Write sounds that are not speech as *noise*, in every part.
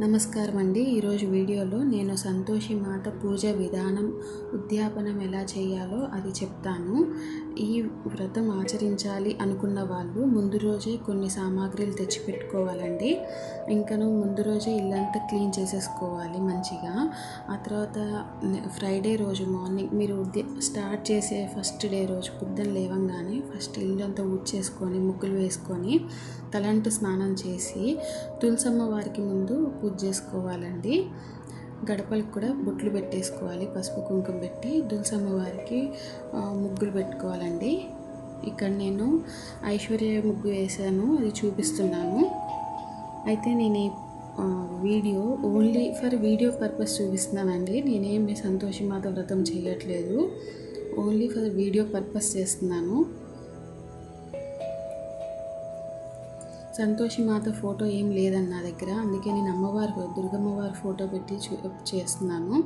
నమస్కారం అండి ఈరోజు వీడియోలో నేను సంతోషి మాత పూజ విధానం ఉద్యాపనం ఎలా చేయాలో అది చెప్తాను. ఈ వ్రతం ఆచరించాలి అనుకున్న వాళ్ళు ముందు రోజే కొన్ని సామాగ్రిలు తెచ్చిపెట్టుకోవాలండి. ఇంకను ముందు రోజే ఇల్లంతా క్లీన్ చేసేసుకోవాలి మంచిగా. ఆ తర్వాత ఫ్రైడే రోజు మార్నింగ్ మీరు ఉద్య స్టార్ట్ చేసే ఫస్ట్ డే రోజు పొద్దున లేవంగానే ఫస్ట్ ఇల్లు అంతా ఊడ్చేసుకొని ముగ్గులు వేసుకొని తలంటు స్నానం చేసి తులసమ్మ వారికి ముందు పూజ చేసుకోవాలండి. గడపలకు కూడా బొట్లు పెట్టేసుకోవాలి పసుపు కుంకుమ పెట్టి తులసమ్మ వారికి ముగ్గులు పెట్టుకోవాలండి. ఇక్కడ నేను ఐశ్వర్య ముగ్గు వేసాను అది చూపిస్తున్నాను. అయితే నేను ఈ video only for video purpose చూపిస్తున్నానండి. నేనేమి సంతోషమాత వ్రతం చేయట్లేదు. ఓన్లీ ఫర్ వీడియో పర్పస్ చేస్తున్నాను. సంతోషి మాత ఫోటో ఏం లేదని నా దగ్గర. అందుకే నేను అమ్మవారి దుర్గమ్మ వారి ఫోటో పెట్టి చూ చేస్తున్నాను.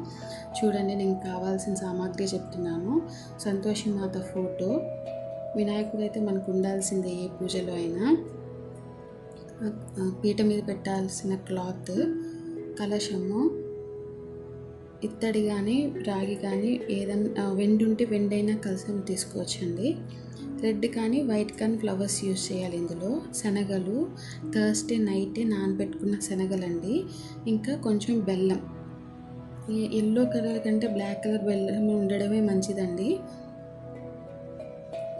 చూడండి నేను కావాల్సిన సామాగ్రి చెప్తున్నాను. సంతోషి మాత ఫోటో. వినాయకుడు అయితే మనకు ఉండాల్సిందే ఏ పూజలో అయినా. పీట మీద పెట్టాల్సిన క్లాత్ కలశము ఇత్తడి కానీ రాగి కానీ ఏదన్నా వెండి ఉంటే వెండైనా కలసం తీసుకోవచ్చండి. రెడ్ కానీ వైట్ కానీ ఫ్లవర్స్ యూస్ చేయాలి ఇందులో. శనగలు థర్స్డే నైటే నానబెట్టుకున్న శనగలండి. ఇంకా కొంచెం బెల్లం. ఎల్లో కలర్ కంటే బ్లాక్ కలర్ బెల్లం ఉండడమే మంచిదండి.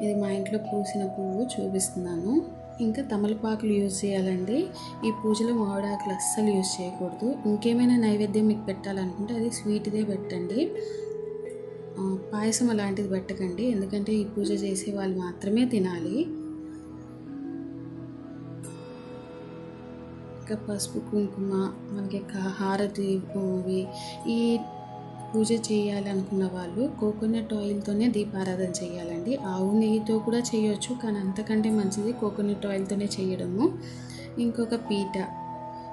ఇది మా ఇంట్లో పూసిన పువ్వు చూపిస్తున్నాను. ఇంకా తమలపాకులు యూజ్ చేయాలండి. ఈ పూజలో మామిడాకులు అస్సలు యూజ్ చేయకూడదు. ఇంకేమైనా నైవేద్యం మీకు పెట్టాలనుకుంటే అది స్వీట్దే పెట్టండి. పాయసం అలాంటిది పెట్టకండి. ఎందుకంటే ఈ పూజ చేసే వాళ్ళు మాత్రమే తినాలి. ఇంకా పసుపు కుంకుమ మనకి హారతి ఇవి ఈ పూజ చేయాలనుకున్న వాళ్ళు కోకోనట్ ఆయిల్తోనే దీపారాధన చేయాలండి. ఆవు నెయ్యితో కూడా చేయొచ్చు కానీ అంతకంటే మంచిది కోకోనట్ ఆయిల్తోనే చేయడము. ఇంకొక పీట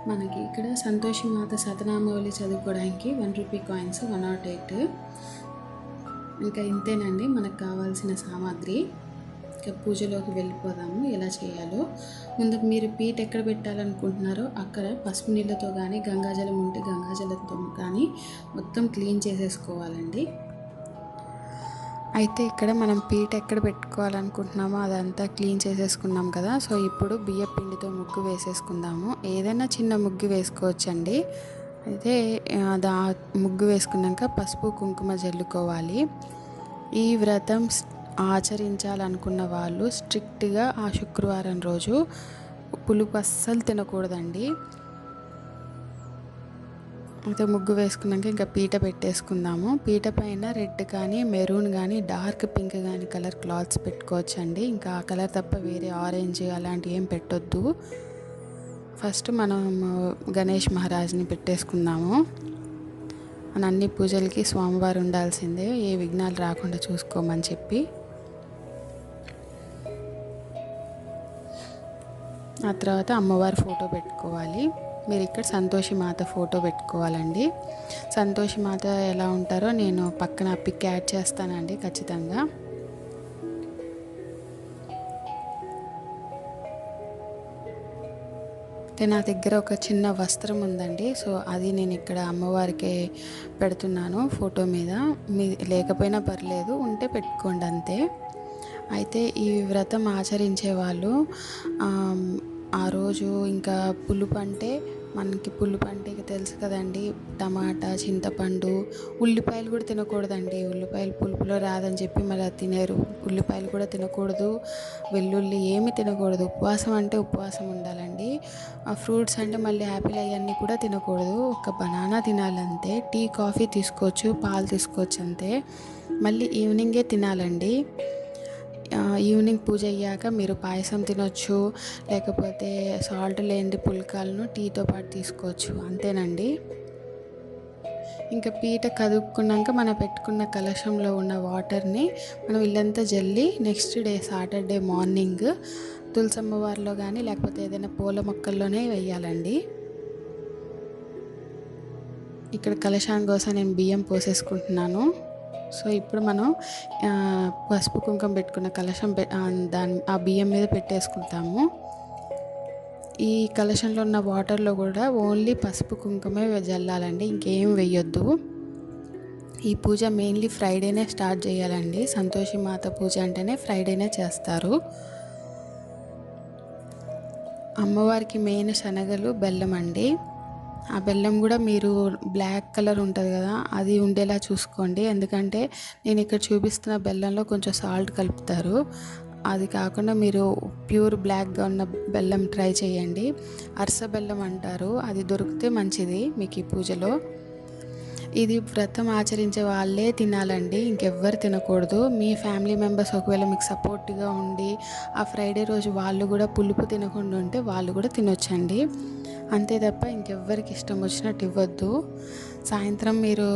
మనకి ఇక్కడ సంతోషి మాత శతనామావళి చదువుకోవడానికి one rupee coins one nought eight. ఇంకా ఇంతేనండి. మనకు కావాల్సిన సామాగ్రి. ఇక పూజలోకి వెళ్ళిపోదాము. ఎలా చేయాలో. ముందు మీరు పీట ఎక్కడ పెట్టాలనుకుంటున్నారో అక్కడ పసుపు నీళ్ళతో కానీ గంగాజలం ఉంటే గంగాజలంతో కానీ మొత్తం క్లీన్ చేసేసుకోవాలండి. అయితే ఇక్కడ మనం పీట ఎక్కడ పెట్టుకోవాలనుకుంటున్నామో అదంతా క్లీన్ చేసేసుకున్నాం కదా. సో ఇప్పుడు బియ్య పిండితో ముగ్గు వేసేసుకుందాము. ఏదైనా చిన్న ముగ్గు వేసుకోవచ్చండి. అయితే దా ముగ్గు వేసుకున్నాక పసుపు కుంకుమ జల్లుకోవాలి. ఈ వ్రతం స్- ఆచరించాలనుకున్న వాళ్ళు స్ట్రిక్ట్గా ఆ శుక్రవారం రోజు పులుపు అస్సలు తినకూడదండి. అయితే ముగ్గు వేసుకున్నాక ఇంకా పీట పెట్టేసుకుందాము. పీట పైన రెడ్ కానీ మెరూన్ కానీ డార్క్ పింక్ కానీ కలర్ క్లాత్స్ పెట్టుకోవచ్చండి. ఇంకా ఆ కలర్ తప్ప వేరే ఆరెంజ్ అలాంటివి ఏం పెట్టొద్దు. ఫస్ట్ మనం గణేష్ మహారాజ్ని పెట్టేసుకుందాము. మన అన్ని పూజలకి స్వామివారు ఉండాల్సిందే ఏ విఘ్నాలు రాకుండా చూసుకోమని చెప్పి. ఆ తర్వాత అమ్మవారి ఫోటో పెట్టుకోవాలి. మీరు ఇక్కడ సంతోషి మాత ఫోటో పెట్టుకోవాలండి. సంతోషి మాత ఎలా ఉంటారో నేను పక్కన పిక్ యాడ్ చేస్తానండి ఖచ్చితంగా. అయితే నా దగ్గర ఒక చిన్న వస్త్రం ఉందండి. సో అది నేను ఇక్కడ అమ్మవారికి పెడుతున్నాను ఫోటో మీద. మీ లేకపోయినా పర్లేదు ఉంటే పెట్టుకోండి అంతే. అయితే ఈ వ్రతం ఆచరించే వాళ్ళు ఆ రోజు ఇంకా పులుపు అంటే మనకి పులుపు అంటే ఇక తెలుసు కదండి. టమాటా చింతపండు ఉల్లిపాయలు కూడా తినకూడదండి. ఉల్లిపాయలు పులుపులో రాదని చెప్పి మరి అది తినేరు. ఉల్లిపాయలు కూడా తినకూడదు. వెల్లుల్లి ఏమి తినకూడదు. ఉపవాసం అంటే ఉపవాసం ఉండాలండి. ఆ ఫ్రూట్స్ అంటే మళ్ళీ యాపిల్ అవన్నీ కూడా తినకూడదు. ఒక బనానా తినాలంతే టీ కాఫీ తీసుకోవచ్చు పాలు తీసుకోవచ్చు అంతే. మళ్ళీ ఈవినింగే తినాలండి. ఈవినింగ్ పూజ అయ్యాక మీరు పాయసం తినొచ్చు లేకపోతే సాల్ట్ లేని పుల్కాలను టీతో పాటు తీసుకోవచ్చు అంతేనండి? ఇంకా పీట కదుపుకున్నాక మనం పెట్టుకున్న కలశంలో ఉన్న వాటర్ని మనం ఇల్లంతా జల్లి next day Saturday morning Tulasamma వారిలో కానీ లేకపోతే ఏదైనా పూల మొక్కల్లోనే వేయాలండి. ఇక్కడ కలశాం కోసం నేను బియ్యం పోసేసుకుంటున్నాను. సో ఇప్పుడు మనం పసుపు కుంకుమ పెట్టుకున్న కలశం పె- దాని ఆ బియ్యం మీద పెట్టేసుకుంటాము. ఈ కలశంలో ఉన్న వాటర్లో కూడా ఓన్లీ పసుపు కుంకుమే జల్లాలండి ఇంకేం వేయొద్దు ఈ పూజ మెయిన్లీ ఫ్రైడేనే స్టార్ట్ చేయాలండి సంతోషి మాత పూజ అంటేనే ఫ్రైడేనే చేస్తారు. అమ్మవారికి మెయిన్ శనగలు బెల్లం అండి. ఆ బెల్లం కూడా మీరు బ్లాక్ కలర్ ఉంటుంది కదా అది ఉండేలా చూసుకోండి. ఎందుకంటే నేను ఇక్కడ చూపిస్తున్న బెల్లంలో కొంచెం సాల్ట్ కలుపుతారు. అది కాకుండా మీరు ప్యూర్ బ్లాక్గా ఉన్న బెల్లం ట్రై చేయండి. అరస బెల్లం అంటారు అది దొరికితే మంచిది మీకు ఈ పూజలో. ఇది వ్రతం ఆచరించే వాళ్ళే తినాలండి ఇంకెవ్వరు తినకూడదు. మీ ఫ్యామిలీ మెంబర్స్ ఒకవేళ మీకు సపోర్ట్గా ఉండి ఆ ఫ్రైడే రోజు వాళ్ళు కూడా పులుపు తినకుండా ఉంటే వాళ్ళు కూడా తినొచ్చండి. అంతే తప్ప ఇంకెవ్వరికి ఇష్టం వచ్చినట్టు ఇవ్వద్దు. సాయంత్రం మీరు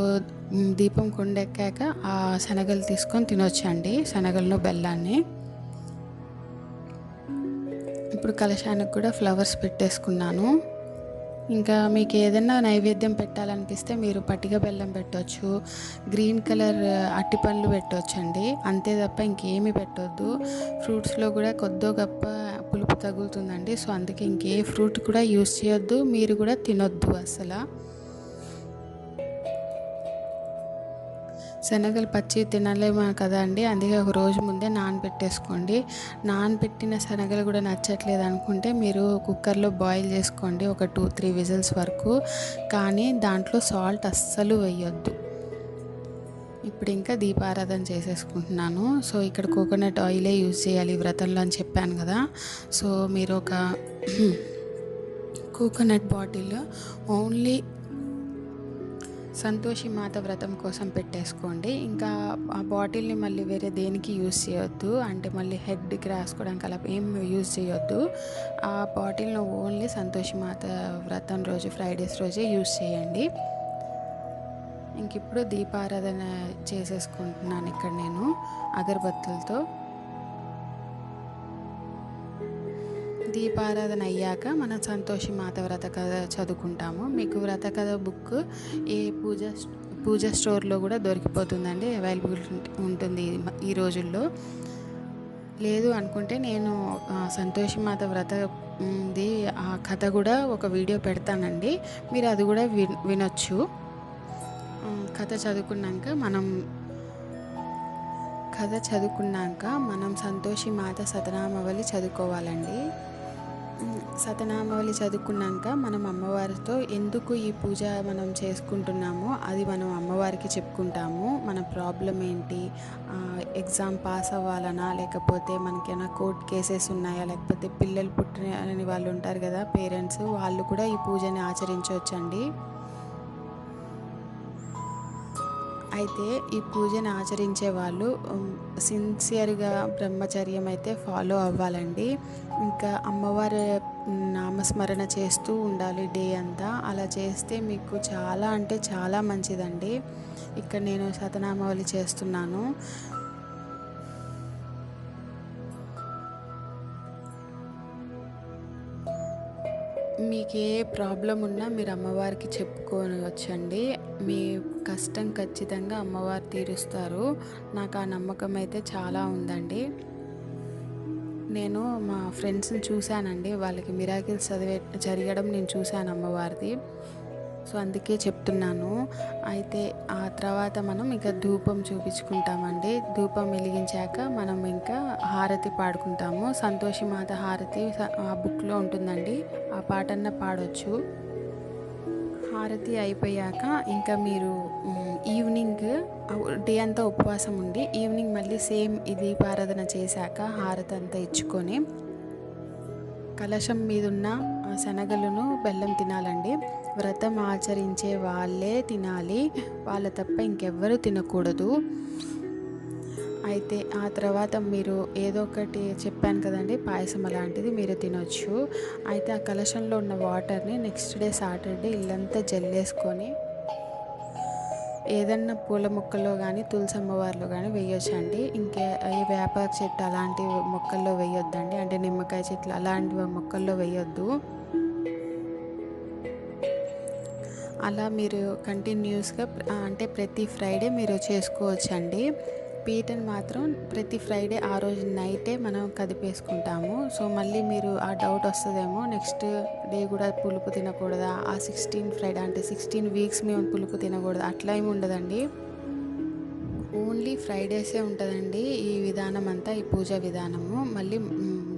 దీపం కొండెక్కాక ఆ శనగలు తీసుకొని తినొచ్చండి శనగలను బెల్లాన్ని. ఇప్పుడు కలశానికి కూడా ఫ్లవర్స్ పెట్టేసుకున్నాను. ఇంకా మీకు ఏదైనా నైవేద్యం పెట్టాలనిపిస్తే మీరు పట్టిక బెల్లం పెట్టవచ్చు గ్రీన్ కలర్ అట్టి పండ్లు పెట్టవచ్చండి అంతే తప్ప ఇంకేమీ పెట్టొద్దు. ఫ్రూట్స్లో కూడా కొద్దో గొప్ప పులుపు తగులుతుందండి. సో అందుకే ఇంకే ఫ్రూట్ కూడా యూస్ చేయొద్దు మీరు కూడా తినొద్దు అసలు. శనగలు పచ్చి తినలేము కదా అండి. అందుకే ఒక రోజు ముందే నానబెట్టేసుకోండి. నానబెట్టిన శనగలు కూడా నచ్చట్లేదు అనుకుంటే మీరు కుక్కర్లో బాయిల్ చేసుకోండి ఒక టూ త్రీ విజిల్స్ వరకు. కానీ దాంట్లో సాల్ట్ అస్సలు వేయొద్దు. ఇప్పుడు ఇంకా దీపారాధన చేసేసుకుంటున్నాను. సో ఇక్కడ కోకోనట్ ఆయిలే యూజ్ చేయాలి వ్రతంలో అని చెప్పాను కదా. సో మీరు ఒక *clears throat* కోకోనట్ బాటిల్ ఓన్లీ సంతోషి మాత వ్రతం కోసం పెట్టేసుకోండి. ఇంకా ఆ బాటిల్ని మళ్ళీ వేరే దేనికి యూజ్ చేయొద్దు. అంటే మళ్ళీ హెడ్కి రాసుకోవడానికి అలా ఏం యూజ్ చేయొద్దు. ఆ బాటిల్ను ఓన్లీ సంతోషి మాత వ్రతం రోజు ఫ్రైడేస్ రోజే యూజ్ చేయండి. ఇంక ఇప్పుడు దీపారాధన చేసేసుకుంటున్నాను ఇక్కడ నేను అగరబత్తులతో. దీపారాధన అయ్యాక మనం సంతోషి మాత వ్రత కథ చదువుకుంటాము. మీకు వ్రత కథ బుక్ ఏ పూజ పూజ స్టోర్లో కూడా దొరికిపోతుందండి అవైలబుల్ ఉంటుంది ఈ- రోజుల్లో. లేదు అనుకుంటే నేను సంతోషి మాత వ్రత ది ఆ కథ కూడా ఒక వీడియో పెడతానండి. మీరు అది కూడా విన్ వినొచ్చు. కథ చదువుకున్నాక మనం కథ చదువుకున్నాక మనం సంతోషి మాత సతనామవళి చదువుకోవాలండి. సతనామవళి చదువుకున్నాక మనం అమ్మవారితో ఎందుకు ఈ పూజ మనం చేసుకుంటున్నామో అది మనం అమ్మవారికి చెప్పుకుంటాము. మన ప్రాబ్లం ఏంటి? ఎగ్జామ్ పాస్ అవ్వాలనా? లేకపోతే మనకేమైనా కోర్ట్ కేసెస్ ఉన్నాయా? లేకపోతే పిల్లలు పుట్టిన వాళ్ళు ఉంటారు కదా పేరెంట్స్ వాళ్ళు కూడా ఈ పూజని ఆచరించవచ్చండి. అయితే ఈ పూజను ఆచరించే వాళ్ళు సిన్సియర్గా బ్రహ్మచర్యం అయితే ఫాలో అవ్వాలండి. ఇంకా అమ్మవారి నామస్మరణ చేస్తూ ఉండాలి డే అంతా. అలా చేస్తే మీకు చాలా అంటే చాలా మంచిదండి. ఇక్కడ నేను శతనామావళి చేస్తున్నాను. మీకు ఏ ప్రాబ్లం ఉన్నా మీరు అమ్మవారికి చెప్పుకోవచ్చండి. మీ కష్టం ఖచ్చితంగా అమ్మవారు తీరుస్తారు. నాకు ఆ నమ్మకం అయితే చాలా ఉందండి. నేను మా ఫ్రెండ్స్ని చూశానండి. వాళ్ళకి మిరాకిల్స్ చదివే జరగడం నేను చూశాను అమ్మవారిది. సో అందుకే చెప్తున్నాను. అయితే ఆ తర్వాత మనం ఇంకా ధూపం చూపించుకుంటామండి. ధూపం వెలిగించాక మనం ఇంకా హారతి పాడుకుంటాము. సంతోషి మాత హారతి ఆ బుక్లో ఉంటుందండి. ఆ పాటన్న పాడొచ్చు. హారతి అయిపోయాక ఇంకా మీరు ఈవినింగ్ డే అంతా ఉపవాసం ఉండి ఈవినింగ్ మళ్ళీ సేమ్ ఈ దీపారాధన చేశాక హారతి అంతా ఇచ్చుకొని కలశం మీదున్న శనగలను బెల్లం తినాలండి. వ్రతం ఆచరించే వాళ్ళే తినాలి. వాళ్ళ తప్ప ఇంకెవ్వరూ తినకూడదు. అయితే ఆ తర్వాత మీరు ఏదో ఒకటి చెప్పాను కదండి పాయసం అలాంటిది మీరు తినొచ్చు. అయితే ఆ కలశంలో ఉన్న వాటర్ని నెక్స్ట్ డే సాటర్డే ఇల్లంతా జల్లేసుకొని ఏదన్నా పూల మొక్కల్లో కానీ తులసి అమ్మవారిలో కానీ వేయొచ్చండి. ఇంకే ఈ వేప చెట్టు అలాంటి మొక్కల్లో వేయొద్దండి. అంటే నిమ్మకాయ చెట్లు అలాంటి మొక్కల్లో వేయొద్దు. అలా మీరు కంటిన్యూస్గా అంటే ప్రతి ఫ్రైడే మీరు చేసుకోవచ్చండి. పీటను మాత్రం ప్రతి ఫ్రైడే ఆ రోజు నైటే మనం కదిపేసుకుంటాము. సో మళ్ళీ మీరు ఆ డౌట్ వస్తుందేమో నెక్స్ట్ డే కూడా పులుపు తినకూడదా? ఆ సిక్స్టీన్ ఫ్రైడే అంటే సిక్స్టీన్ వీక్స్ మేము పులుపు తినకూడదు? అట్లా ఏమి ఉండదండి. ఓన్లీ ఫ్రైడేసే ఉంటుందండి ఈ విధానం అంతా ఈ పూజ విధానము. మళ్ళీ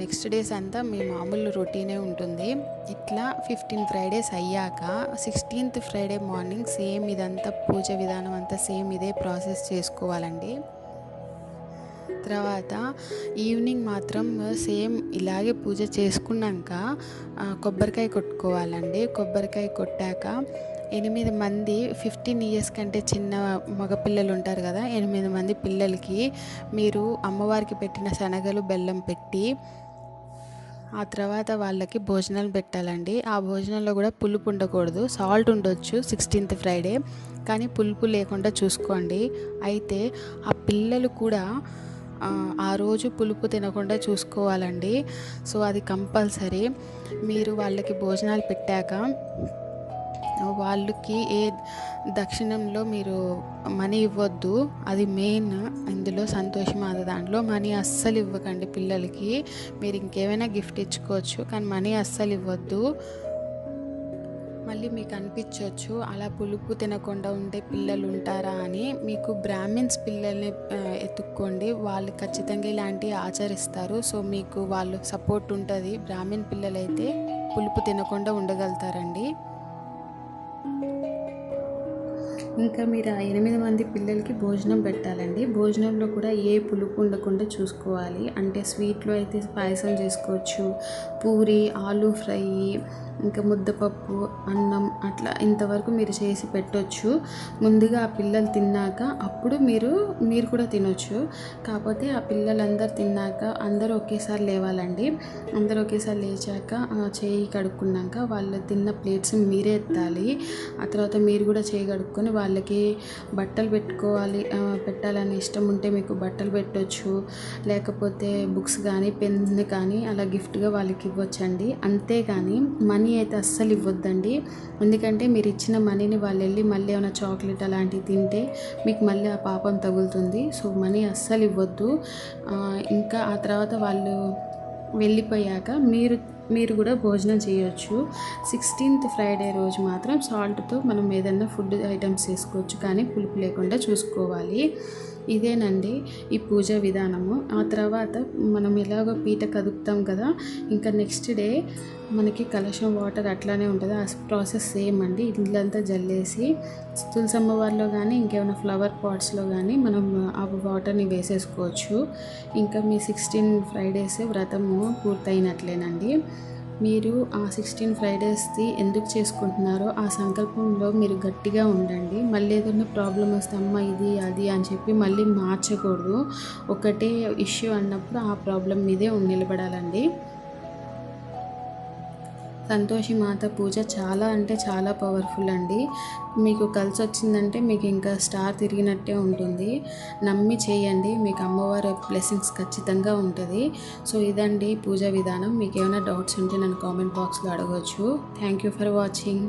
నెక్స్ట్ డేస్ అంతా మీ మామూలు రొటీనే ఉంటుంది. ఇట్లా ఫిఫ్టీన్ ఫ్రైడేస్ అయ్యాక సిక్స్టీన్త్ ఫ్రైడే మార్నింగ్ సేమ్ ఇదంతా పూజ విధానం అంతా సేమ్ ఇదే ప్రాసెస్ చేసుకోవాలండి. తర్వాత ఈవినింగ్ మాత్రం సేమ్ ఇలాగే పూజ చేసుకున్నాక కొబ్బరికాయ కొట్టుకోవాలండి. కొబ్బరికాయ కొట్టాక ఎనిమిది మంది ఫిఫ్టీన్ ఇయర్స్ కంటే చిన్న మగపిల్లలు ఉంటారు కదా ఎనిమిది మంది పిల్లలకి మీరు అమ్మవారికి పెట్టిన శనగలు బెల్లం పెట్టి ఆ తర్వాత వాళ్ళకి భోజనాలు పెట్టాలండి. ఆ భోజనంలో కూడా పులుపు ఉండకూడదు. సాల్ట్ ఉండొచ్చు సిక్స్టీన్త్ ఫ్రైడే కానీ పులుపు లేకుండా చూసుకోండి. అయితే ఆ పిల్లలు కూడా ఆ, రోజు పులుపు తినకుండా చూసుకోవాలండి. సో అది కంపల్సరీ. మీరు వాళ్ళకి భోజనాలు పెట్టాక వాళ్ళకి ఏ దక్షిణంలో మీరు మనీ ఇవ్వద్దు. అది మెయిన్. ఇందులో సంతోషం అది దాంట్లో. మనీ అస్సలు ఇవ్వకండి పిల్లలకి. మీరు ఇంకేమైనా గిఫ్ట్ ఇచ్చుకోవచ్చు. కానీ మనీ అస్సలు ఇవ్వద్దు. మళ్ళీ మీకు అనిపించవచ్చు అలా పులుపు తినకుండా ఉండే పిల్లలు ఉంటారా అని మీకు బ్రాహ్మిన్స్ పిల్లల్ని ఎత్తుక్కోండి. వాళ్ళు ఖచ్చితంగా ఇలాంటివి ఆచరిస్తారు. సో మీకు వాళ్ళు సపోర్ట్ ఉంటుంది. బ్రాహ్మిన్ పిల్లలైతే పులుపు తినకుండా ఉండగలుగుతారండి. ఇంకా మీరు ఆ ఎనిమిది మంది పిల్లలకి భోజనం పెట్టాలండి. భోజనంలో కూడా ఏ పులుపు ఉండకుండా చూసుకోవాలి. అంటే స్వీట్లో అయితే పాయసం చేసుకోవచ్చు. పూరి ఆలూ ఫ్రై ఇంకా ముద్దపప్పు అన్నం అట్లా ఇంతవరకు మీరు చేసి పెట్టొచ్చు. ముందుగా ఆ పిల్లలు తిన్నాక అప్పుడు మీరు మీరు కూడా తినొచ్చు. కాకపోతే ఆ పిల్లలందరూ తిన్నాక అందరూ ఒకేసారి లేవాలండి. అందరూ ఒకేసారి లేచాక చేయి కడుక్కున్నాక వాళ్ళు తిన్న ప్లేట్స్ మీరే ఎత్తాలి. ఆ తర్వాత మీరు కూడా చేయి కడుక్కొని వాళ్ళకి బట్టలు పెట్టుకోవాలి పెట్టాలని ఇష్టం ఉంటే మీకు బట్టలు పెట్టొచ్చు. లేకపోతే బుక్స్ కానీ పెన్ కానీ అలా గిఫ్ట్గా వాళ్ళకి ఇవ్వచ్చండి. అంతేగాని మనీ మనీ అయితే అస్సలు ఇవ్వద్దండి. ఎందుకంటే మీరు ఇచ్చిన మనీని వాళ్ళు వెళ్ళి మళ్ళీ ఏమైనా చాక్లెట్ అలాంటివి తింటే మీకు మళ్ళీ ఆ పాపం తగులుతుంది. సో మనీ అస్సలు ఇవ్వద్దు. ఇంకా ఆ తర్వాత వాళ్ళు వెళ్ళిపోయాక మీరు మీరు కూడా భోజనం చేయొచ్చు. సిక్స్టీన్త్ ఫ్రైడే రోజు మాత్రం సాల్ట్తో మనం ఏదైనా ఫుడ్ ఐటమ్స్ చేసుకోవచ్చు కానీ పులుపు లేకుండా చూసుకోవాలి. ఇదేనండి ఈ పూజ విధానము. ఆ తర్వాత మనం ఎలాగో పీట కదుపుతాం కదా ఇంకా నెక్స్ట్ డే మనకి కలశం వాటర్ అట్లానే ఉంటుంది. ఆ ప్రాసెస్ సేమ్ అండి. ఇల్లంతా జల్లేసి తులసమ్మ వారిలో కానీ ఇంకేమైనా ఫ్లవర్ పాట్స్లో కానీ మనం ఆ వాటర్ని వేసేసుకోవచ్చు. ఇంకా మీ సిక్స్టీన్ ఫ్రైడేస్ వ్రతము పూర్తయినట్లేనండి. మీరు ఆ సిక్స్టీన్ ఫ్రైడేస్ది ఎందుకు చేసుకుంటున్నారో ఆ సంకల్పంలో మీరు గట్టిగా ఉండండి. మళ్ళీ ఏదైనా ప్రాబ్లం వస్తే అమ్మ ఇది అది అని చెప్పి మళ్ళీ మార్చకూడదు. ఒకటే ఇష్యూ అన్నప్పుడు ఆ ప్రాబ్లం మీదే నిలబడాలండి. సంతోషి మాత పూజ చాలా అంటే చాలా పవర్ఫుల్ అండి. మీకు కలిసి వచ్చిందంటే మీకు ఇంకా స్టార్ తిరిగినట్టే ఉంటుంది. నమ్మి చేయండి మీకు అమ్మవారి బ్లెస్సింగ్స్ ఖచ్చితంగా ఉంటుంది. సో ఇదండి పూజ విధానం. మీకు ఏమైనా డౌట్స్ ఉంటే నన్ను కామెంట్ బాక్స్లో అడగవచ్చు థ్యాంక్ యూ ఫర్ వాచింగ్